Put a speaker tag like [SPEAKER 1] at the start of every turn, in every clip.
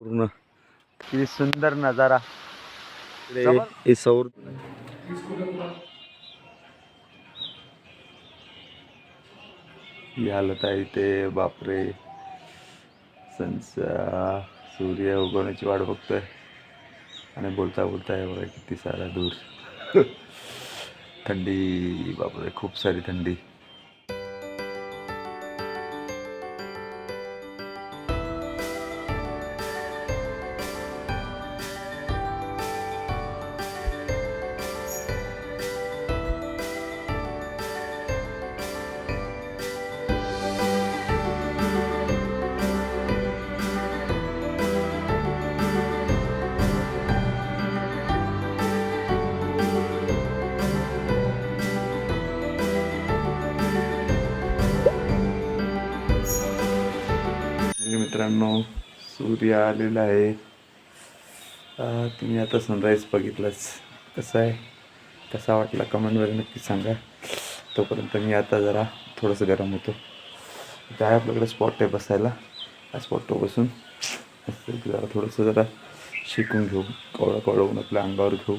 [SPEAKER 1] पूर्ण. किती सुंदर नजारा. हे सौर ही हालत आहे इथे बापरे. सनचा सूर्य उगवण्याची वाट बघतोय. आणि बोलता बोलता आहे बघा किती सारा दूर थंडी बापरे खूप सारी थंडी. मित्रांनो सूर्य आलेला आहे. तुम्ही आता सनराईज बघितलंच. कसं आहे? कसा वाटला कमेंटवर नक्की सांगा. तोपर्यंत मी आता जरा थोडंसं गरम होतो. इथे आहे आपल्याकडे स्पॉट आहे बसायला. त्या स्पॉटवर बसून जरा थोडंसं जरा शिकून घेऊ. कवळं कवळवून आपल्या अंगावर घेऊ.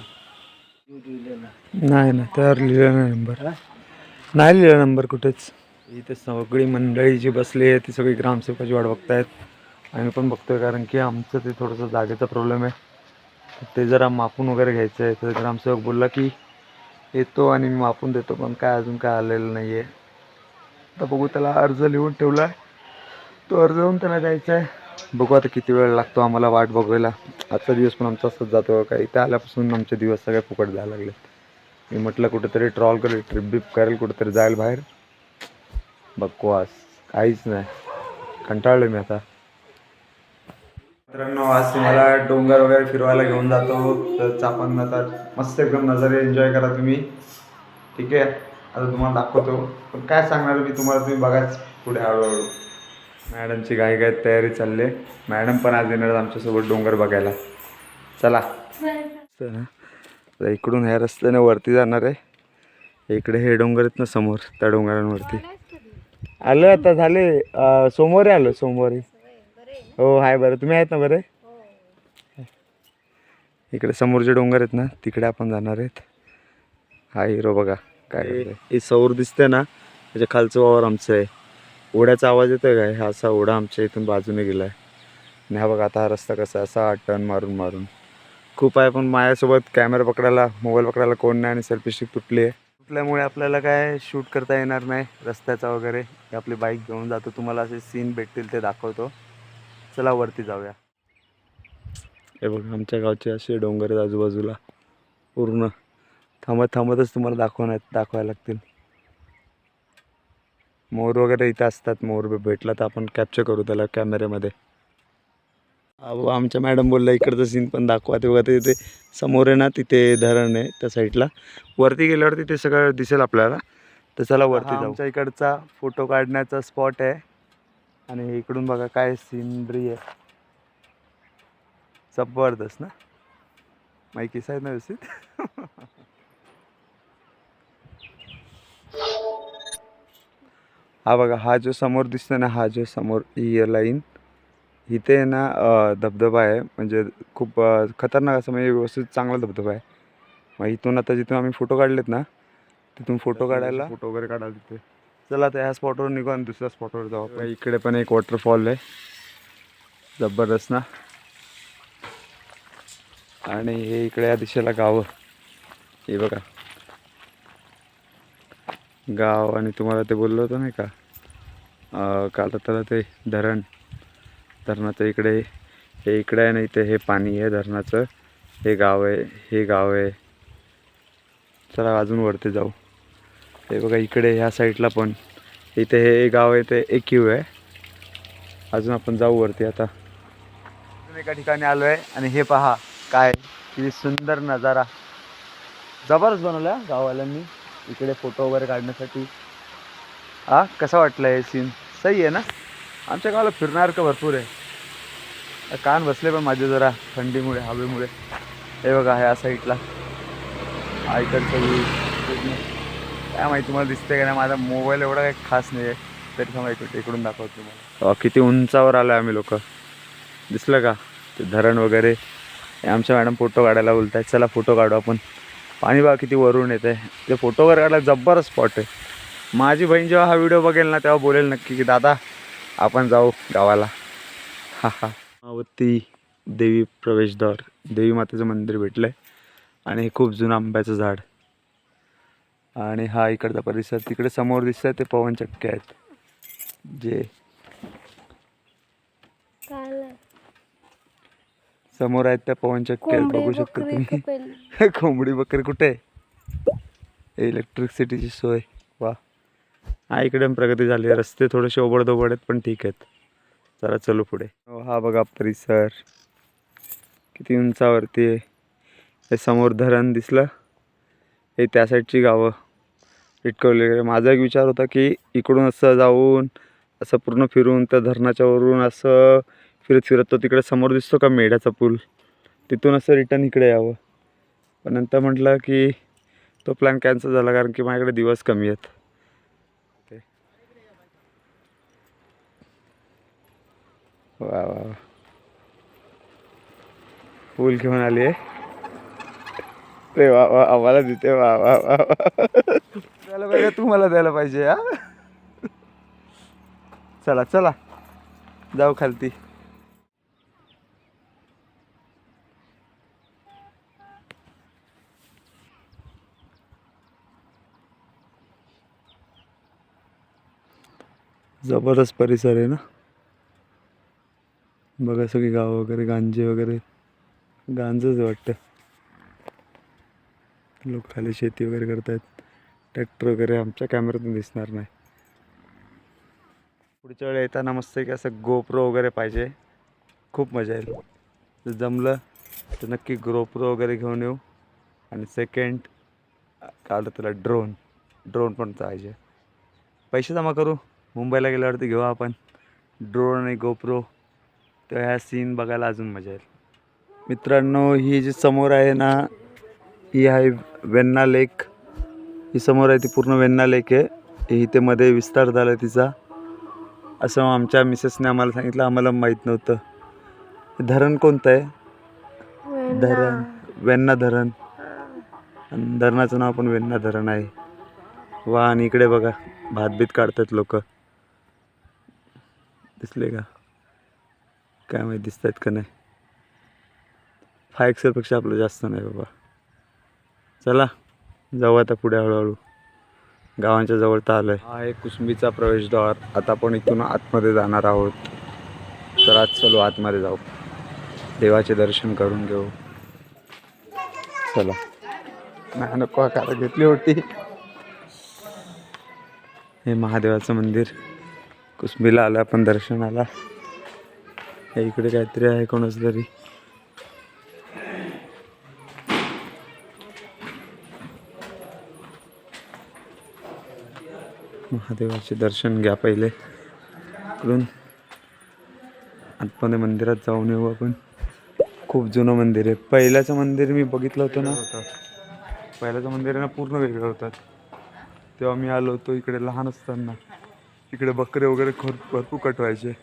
[SPEAKER 1] नाही ना त्यावर लिहिला नाही नंबर नाही लिहिला नंबर कुठेच. इथे सगळी मंडळी जी बसली आहे ती सगळी ग्रामसेवकाची वाट बघतायत. आम्ही पण बघतोय कारण की आमचं ते थोडंसं जागेचा प्रॉब्लेम आहे. ते जरा मापून वगैरे घ्यायचं आहे. तर ग्रामसेवक बोलला की येतो आणि मी मापून देतो पण काय अजून काय आलेलं नाही आहे तर बघू त्याला अर्ज लिहून ठेवला आहे तो अर्ज होऊन त्याला द्यायचा आहे. बघू आता किती वेळ लागतो आम्हाला वाट बघायला. आजचा दिवस पण आमचा असंच जातो हो. का इथं आल्यापासून आमचे दिवस सगळे फुकट जायला लागले मी म्हटलं कुठेतरी ट्रॉल करेल ट्रिप बिप करेल कुठेतरी जायला बाहेर. बकवास. काहीच नाही. कंटाळलो मी आता. मित्रांनो आज तुम्हाला डोंगर वगैरे फिरवायला घेऊन जातो. तर चापण नंतर मस्त एकदम नजरे एन्जॉय करा तुम्ही. ठीक आहे? आता तुम्हाला दाखवतो. पण काय सांगणार मी तुम्हाला? तुम्ही बघाच पुढे हळूहळू. मॅडमची गाय काय तयारी चालली मॅडम पण आज येणार आमच्यासोबत डोंगर बघायला. चला. चला. इकडून ह्या रस्त्याने वरती जाणार आहे. इकडे हे डोंगर आहेत ना समोर त्या डोंगरांवरती. आलं आता झाले. सोमवारी आलो सोमवारी. हो हाय बरं. तुम्ही आहेत ना बरे? इकडे समोरचे डोंगर आहेत ना तिकडे आपण जाणार आहेत. हा हिरो बघा काय हे सौर दिसते ना त्याच्या खालचं वावर आमचं आहे. ओढ्याचा आवाज येतोय काय? हा असा ओढा आमच्या इथून बाजूने गेलाय. आणि हा बघा आता हा रस्ता कसा आहे, असा टर्न मारून मारून. खूप आहे पण माझ्यासोबत कॅमेरा पकडायला मोबाईल पकडायला कोण नाही आणि सेल्फी स्टिक तुटली आहे. तुटल्यामुळे आपल्याला काय शूट करता येणार नाही रस्त्याचा वगैरे. आपली बाईक घेऊन जातो. तुम्हाला असे सीन भेटतील ते दाखवतो. चला वरती जाऊया. हे बघा आमच्या गावचे असे डोंगर आहेत आजूबाजूला. पूर्ण थांबत थांबतच तुम्हाला दाखवण्यात दाखवायला लागतील. मोर वगैरे इथे असतात. मोर बी भेटला तर आपण कॅप्चर करू त्याला कॅमेऱ्यामध्ये अहो आमच्या मॅडम बोलल्या इकडचं सीन पण दाखवा. ते बघा तिथे समोर आहे ना तिथे धरण आहे त्या साईडला वरती गेल्यावर तिथे सगळं दिसेल आपल्याला. तर चला वरती आमच्या इकडचा फोटो काढण्याचा स्पॉट आहे. आणि इकडून बघा काय सीनरी आहे. जबरदस्त ना? माहिती आहे ना व्यवस्थित? हा बघा हा जो समोर दिसतो ना हा जो समोर ही लाईन इथे आहे ना धबधबा आहे. म्हणजे खूप खतरनाक असं म्हणजे व्यवस्थित चांगला धबधबा आहे. मग इथून आता जिथून आम्ही फोटो काढलेत ना तिथून फोटो काढायला फोटो वगैरे काढायला तिथे. चला आता ह्या स्पॉटवर निघू आणि दुसऱ्या स्पॉटवर जाऊ आपण. इकडे पण एक वॉटरफॉल आहे. जबरदस्त ना. आणि हे इकडे या दिशेला गावं. हे बघा. गाव आणि तुम्हाला ते बोललो होतो नाही का? काल तर ते धरण. धरणाचं इकडे हे इकडे आहे ना इथे हे पाणी आहे धरणाचं. हे गाव आहे हे गाव आहे. चला अजून वरती जाऊ. हे बघा इकडे ह्या साईडला पण. इथे हे गाव आहे ते एक एकीव आहे. अजून आपण जाऊ वरती आता. अजून एका ठिकाणी आलो आहे आणि हे पहा काय किती सुंदर नजारा. जबरच बनवला गाववाल्यांनी. इकडे फोटो वगैरे काढण्यासाठी. हा कसा वाटला हे सीन सही आहे ना? आमच्या गावाला फिरणारकं भरपूर आहे. कान बसले पण माझे जरा थंडीमुळे हवेमुळे. हे बघा ह्या साईडला. आयकडचं इकडचं. काय माहिती तुम्हाला दिसतंय का नाही माझा मोबाईल एवढा काही खास नाही आहे तरी थांबा इकडे इकडून दाखवतो तुम्हाला. किती उंचावर आलो आम्ही लोक. दिसलं का? ते धरण वगैरे. हे आमच्या मॅडम फोटो काढायला बोलत आहेत चला फोटो काढू आपण. पाणी बघा किती वरून येते ते फोटो वगैरे काढायला जब्बर स्पॉट आहे. माझी बहीण जेव्हा हा व्हिडिओ बघेल ना तेव्हा बोलेल नक्की की दादा आपण जाऊ गावाला. हा हा. मावती देवी प्रवेशद्वार देवी मातेचं मंदिर भेटलं आहे आणि हे खूप जुनं आंब्याचं झाड. आणि हा इकडचा परिसर तिकडे समोर दिसतंय ते पवनचक्के आहेत. जे समोर आहेत त्या पवनचक्की आहेत बघू शकता तुम्ही. कोंबडी बकरी कुठे आहे? इलेक्ट्रिसिटीची सोय वा. हा इकडे पण प्रगती झाली रस्ते थोडेसे ओबडधोबड आहेत पण ठीक आहेत. चला चलो पुढे. हो, हा बघा परिसर. किती उंचावरती आहे. हे समोर धरण दिसलं. हे त्या साईडची गावं. इटकवले. माझा एक विचार होता की इकडून असं जाऊन असं पूर्ण फिरून त्या धरणाच्या वरून असं फिरत फिरत तो तिकडे समोर दिसतो का मेढ्याचा पूल? तिथून असं रिटर्न इकडे यावं. पण नंतर म्हटलं की तो प्लॅन कॅन्सल झाला कारण की माझ्याकडे दिवस कमी आहेत. ते वा वा वा. घेऊन आली आहे रे वा वा आम्हाला देते वा वा वा. त्याला द्यायला पाहिजे तू मला द्यायला पाहिजे हा? चला चला. जाऊ खालती. जबरदस्त परिसर आहे ना? बघा सगळी गावं वगैरे गांजे वगैरे. गांजच वाटतं. लोक खाली शेती वगैरे करतायत. ट्रॅक्टर वगैरे आमच्या कॅमेऱ्यातून दिसणार नाही. पुढच्या वेळेला येताना मस्त की असं गोप्रो वगैरे पाहिजे. खूप मजा येईल. जर जमलं तर नक्की गोप्रो वगैरे घेऊन येऊ. आणि सेकंड काढलं तुला ड्रोन ड्रोन पण पाहिजे. पैसे जमा करू. मुंबईला गेल्यावरती घेऊ आपण. ड्रोन आणि गोप्रो. तर ह्या सीन बघायला अजून मजा येईल. मित्रांनो ही जी समोर आहे ना ही आहे वेन्ना लेक. ही समोर आहे ती पूर्ण वेण्णा लेक आहे. ही इथे मध्ये विस्तार झाला तिचा. असं आमच्या मिसेसने आम्हाला सांगितलं आम्हाला माहीत नव्हतं. धरण कोणतं आहे? धरण. वेण्णा धरण. धरणाचं नाव पण वेण्णा धरण आहे. वा आणि इकडे बघा भातबीत काढतात लोक. दिसले का? काय माहिती दिसत आहेत का नाही? फाय एक्सेलपेक्षा आपलं जास्त नाही बाबा. चला. जाऊ आता पुढे हळूहळू. गावांच्या जवळ तर आलं आहे हा एक कुसुंबीचा प्रवेशद्वार. आता आपण इथून आतमध्ये जाणार आहोत. तर आज चलो आतमध्ये जाऊ. देवाचे दर्शन करून घेऊ. चला. नाही नको कार घेतली होती. हे महादेवाचं मंदिर. कुसुंबीला आलं आपण दर्शनाला. हे इकडे काहीतरी आहे कोणाच तरी. महादेवाचे दर्शन घ्या पहिले. इकडून आतमध्ये मंदिरात जाऊन येऊ आपण. खूप जुनं मंदिर आहे. पहिल्याचं मंदिर मी बघितलं होतं ना. पहिल्याचं मंदिर आहे ना पूर्ण वेगळं होतात. तेव्हा मी आलो होतो इकडे लहान असताना. इकडे बकरे वगैरे खर भरपूर कटवायचे.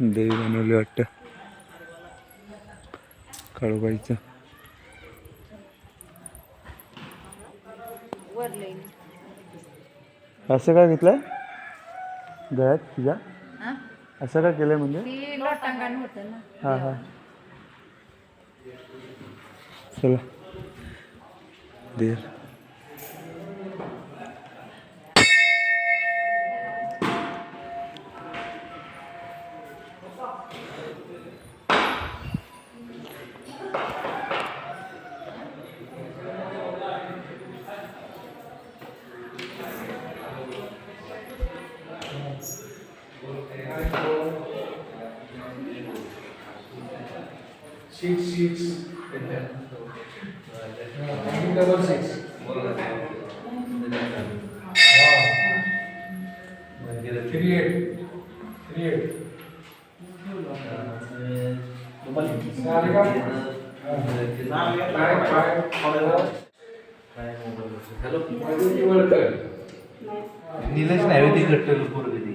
[SPEAKER 1] देवी बनवली वाटतं. काळूबाईचं. असं काय घेतलंय? गळ्यात तुझ्या? असं काय केलंय म्हणजे? हा हा. चला. देर
[SPEAKER 2] निलेश नाही ती घट्ट पोरगी ती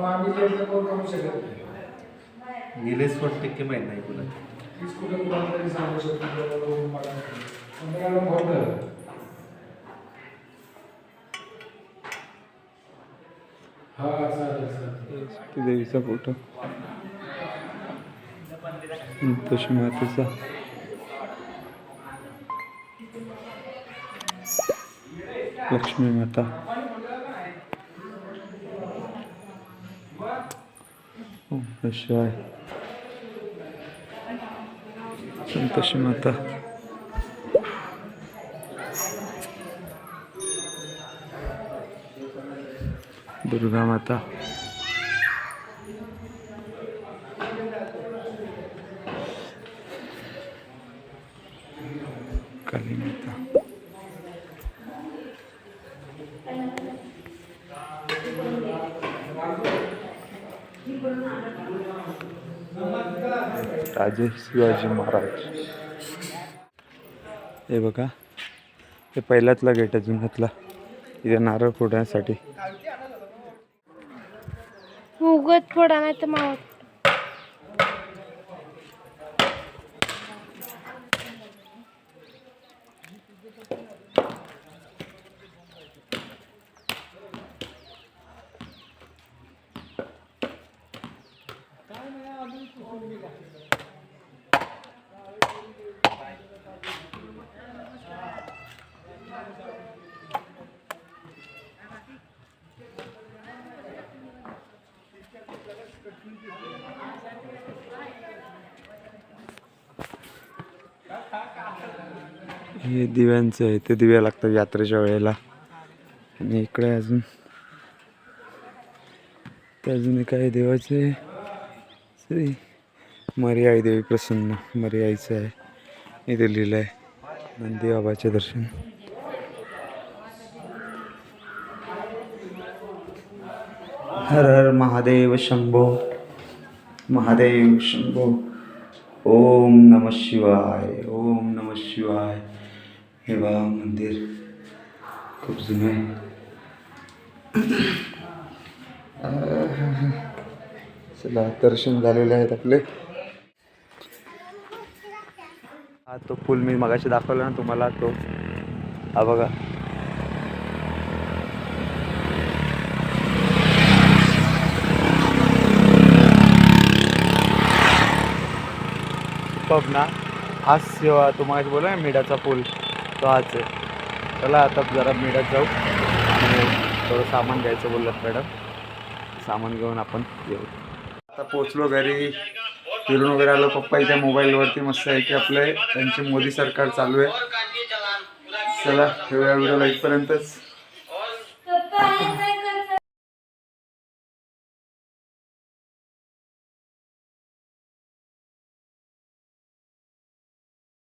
[SPEAKER 3] मामीचे इथं कोण करू शकत नाही.
[SPEAKER 2] निलेश वाटते की माहीत नाही तुला
[SPEAKER 3] तीच कुठे कुणाला तरी सांगू शकतो मला पण मॅडम हा चालेल चालेल.
[SPEAKER 1] देवीचा फोटो. तशी मातेचा. लक्ष्मी माता. ओम नमः शिवाय संतोषी माता. दुर्गा माता. काली माता. राजे शिवाजी महाराज. हे बघा हे पहिल्यातला गेट आहे जुन्यातला इथे नारळ फोडण्यासाठी.
[SPEAKER 4] उगत फोडा नाही तर मावत.
[SPEAKER 1] हे दिव्यांचं आहे ते दिव्या लागतात यात्रेच्या वेळेला. आणि इकडे अजून ते अजून एक आहे देवाचे. श्री मर्याई देवी प्रसन्न मर्याईचं आहे. इथे लिहिलं आहे नंदी बाबाचे दर्शन. हर हर महादेव शंभो महादेव शंभो. ओम नम शिवाय ओम नम शिवाय. हे बा मंदिर खूप जुनं आहे. चला दर्शन झालेले आहेत आपले. हा तो पूल मी मगाशी दाखवला ना तुम्हाला तो. हा बघा. पब ना हाच सेवा तुम्हाला बोला ना मिडाचा पूल. तो हाच आहे चला आता जरा मिळत जाऊ आणि थोडं सामान घ्यायचं बोललात मॅडम. सामान घेऊन आपण येऊ. आता पोचलो घरी. फिरून वगैरे आलो. पप्पा इथे मोबाईलवरती मस्त आहे की आपलं त्यांचे मोदी सरकार चालू आहे. चला ठेवूया व्हिडिओला इथपर्यंतच.